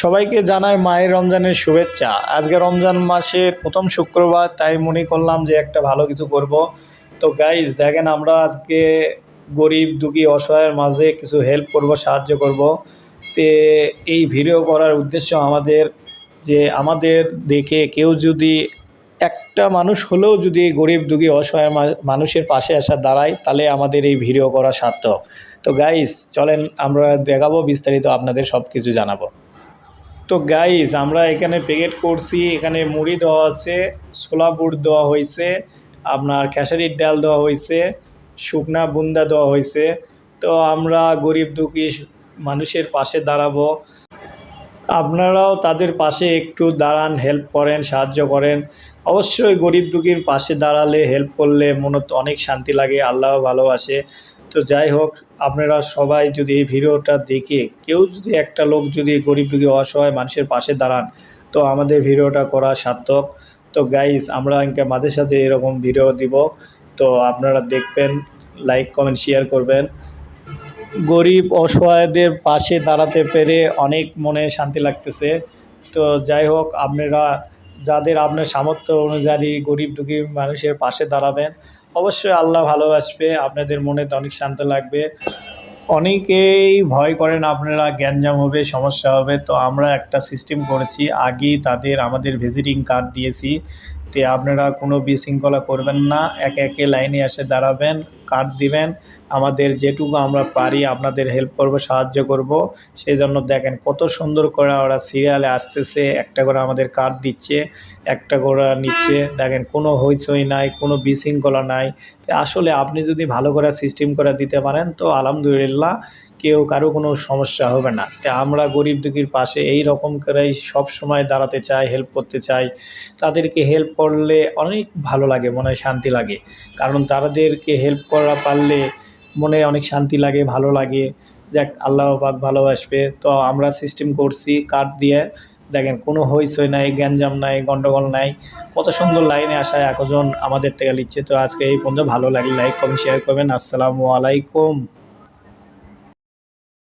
সবাইকে জানাই মায়ের রমজানের শুভেচ্ছা। আজকে রমজান মাসের প্রথম শুক্রবার, তাই মনে করলাম যে একটা ভালো কিছু করব। তো গাইজ দেখেন আমরা আজকে গরিব, দুঃখী, অসহায়ের মাঝে কিছু হেল্প করব, সাহায্য করব। তে এই ভিডিও করার উদ্দেশ্য আমাদের যে আমাদের দেখে কেউ যদি একটা মানুষ হলেও যদি গরিব, দুঃখী, অসহায় মানুষের পাশে আসা দাঁড়ায়, তাহলে আমাদের এই ভিডিও করা সার্থক। তো গাইজ চলেন আমরা দেখাবো, বিস্তারিত আপনাদের সব কিছু জানাব। তো গাইজ আমরা এখানে প্যাকেট করছি, এখানে মুড়ি দেওয়া আছে, ছোলা বুট দেওয়া হয়েছে, আপনার খেসারির ডাল দেওয়া হয়েছে, শুকনা বুন্দা দেওয়া হয়েছে। তো আমরা গরিব দুঃখী মানুষের পাশে দাঁড়াবো। আপনারাও তাদের পাশে একটু দাঁড়ান হেল্প করেন, সাহায্য করেন। অবশ্যই গরিব দুঃখীর পাশে দাঁড়ালে হেল্প করলে মনত অনেক শান্তি লাগে, আল্লাহ ভালোবাসে। তো যাই হোক, আপনারা সবাই যদি এই ভিডিওটা দেখে, কেউ যদি একটা লোক যদি গরিব দুঃখী, অসহায় মানুষের পাশে দাঁড়ান, তো আমাদের ভিডিওটা করা সার্থক। তো গাইস আমরা ইনকে মাঝে সাথে এরকম ভিডিও দিব। তো আপনারা দেখবেন লাইক কমেন্ট শেয়ার করবেন। গরিব, অসহায়দের পাশে দাঁড়াতে পেরে অনেক মনে শান্তি লাগতেছে। তো যাই হোক, আপনারা যাদের আপনার সামর্থ্য অনুযায়ী গরিব দুঃখী মানুষের পাশে দাঁড়াবেন অবশ্যই আল্লাহ ভালোবাসবে, আপনাদের মনে তো অনেক শান্ত লাগবে। অনেকেই ভয় করেন আপনারা গ্যাঞ্জাম হবে, সমস্যা হবে। তো আমরা একটা সিস্টেম করেছি আগে তাদের আমাদের ভিজিটিং কার্ড দিয়েছি। তে আপনারা কোনো বিশৃঙ্খলা করবেন না, একে একে লাইনে এসে দাঁড়াবেন, কার্ড দিবেন। আমাদের যেটুকু আমরা পারি, আপনাদের হেল্প করব, সাহায্য করব। সেই জন্য দেখেন কত সুন্দর করে ওরা সিরিয়ালে আসতেছে, একটা করে আমাদের কার্ড দিচ্ছে, একটা করে নিচ্ছে। দেখেন কোনো হইচই নাই, কোনো বিশৃঙ্খলা নাই। আসলে আপনি যদি ভালো করে সিস্টেম করে দিতে পারেন, তো আলহামদুলিল্লাহ কেউ কারও কোনো সমস্যা হবে না। আমরা গরিব দুঃখীর পাশে এই রকম করেই সব সময় দাঁড়াতে চাই হেল্প করতে চাই। তাদেরকে হেল্প করলে অনেক ভালো লাগে, মনে হয় শান্তি লাগে। কারণ তাদেরকে হেল্প করা পারলে মনে অনেক শান্তি লাগে, ভালো লাগে। দেখ আল্লাহ পাক ভালোবাসবে তো আমরা সিস্টেম করছি কার্ড দিয়ে। দেখেন, কোনো হইচই নাই, গ্যাঞ্জাম নাই, গন্ডগোল নাই। কত সুন্দর লাইনে আসায় একজন আমাদের থেকে লিখছে। তো আজকে এই পর্যন্ত ভালো লাগলে লাইক কমেন্ট শেয়ার করবেন। আসসালামু আলাইকুম।